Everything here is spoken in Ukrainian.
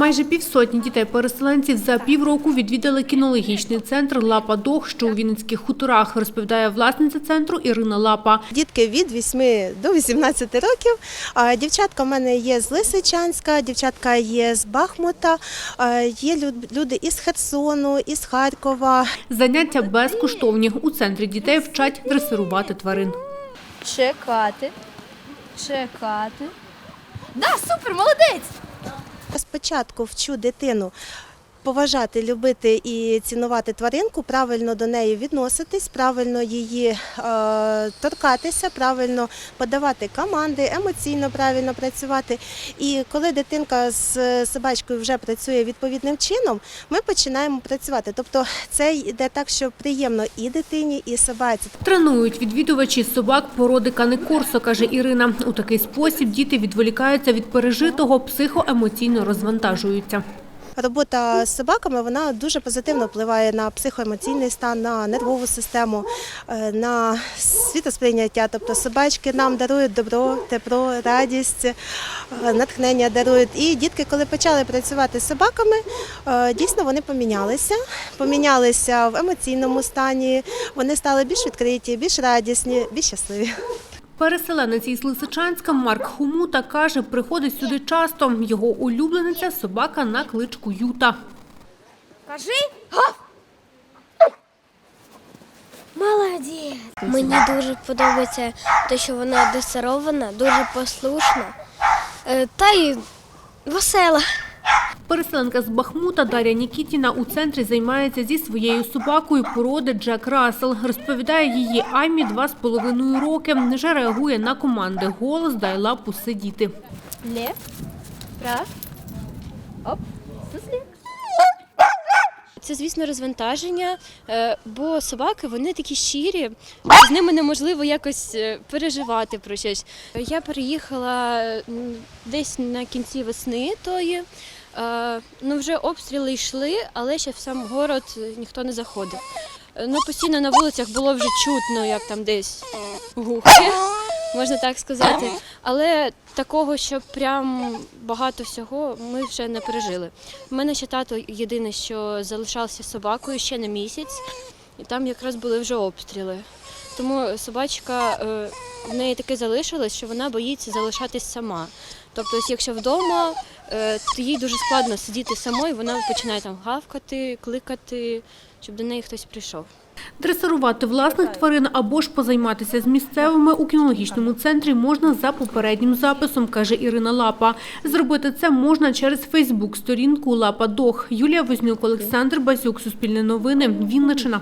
Майже півсотні дітей-переселенців за півроку відвідали кінологічний центр Лапа Дог, що у Вінницьких хуторах, розповідає власниця центру Ірина Лапа. Дітки від 8 до 18 років. А, Дівчатка в мене є з Лисичанська, дівчатка є з Бахмута, є люди із Херсону, із Харкова. Заняття безкоштовні. У центрі дітей вчать дресирувати тварин. Чекати. Чекати. Да, супер, молодець! Спочатку вчу дитину поважати, любити і цінувати тваринку, правильно до неї відноситись, правильно її е, торкатися, правильно подавати команди, емоційно правильно працювати. І коли дитинка з собачкою вже працює відповідним чином, ми починаємо працювати. Тобто це йде так, що приємно і дитині, і собаці. Тренують відвідувачі собак породи каникорсо, каже Ірина. У такий спосіб діти відволікаються від пережитого, психоемоційно розвантажуються. Робота з собаками вона дуже позитивно впливає на психоемоційний стан, на нервову систему, е, на світосприйняття. Тобто собачки нам дарують добро, тепло, радість, е, натхнення дарують. І дітки, коли почали працювати з собаками, е, дійсно вони помінялися. Помінялися в емоційному стані, вони стали більш відкриті, більш радісні, більш щасливі. Переселенець із Лисичанська Марк Хумута каже, приходить сюди часто. Його улюблениця – собака на кличку Юта. Кажи. Молодець. Мені дуже подобається те, що вона десерована, дуже послушна е, та й весела. Переселенка з Бахмута Дар'я Нікітіна у центрі займається зі своєю собакою породи Джек Рассел. Розповідає її Аймі два з половиною роки. Вже реагує на команди «Голос», «Дай лапу», «Сидіти». Лев. Прав. Оп. Суслик. Це, звісно, розвантаження, е, бо собаки вони такі щирі, з ними неможливо якось е, переживати про щось. Я переїхала десь на кінці весни тої. Е, Ну, вже обстріли йшли, але ще в сам город ніхто не заходив. Е, Ну, постійно на вулицях було вже чутно, як там десь гухи, можна так сказати. Але такого, що прям багато всього, ми вже не пережили. У мене ще тато єдине, що залишався собакою ще на місяць, і там якраз були вже обстріли. Тому собачка е, в неї таке залишилось, що вона боїться залишатись сама. Тобто, якщо вдома, е, то їй дуже складно сидіти самою, вона починає там гавкати, кликати, щоб до неї хтось прийшов. Дресирувати власних тварин або ж позайматися з місцевими у кінологічному центрі можна за попереднім записом, каже Ірина Лапа. Зробити це можна через Фейсбук-сторінку Лапа Дог. Юлія Вознюк, Олександр Базюк, Суспільне новини, Вінничина.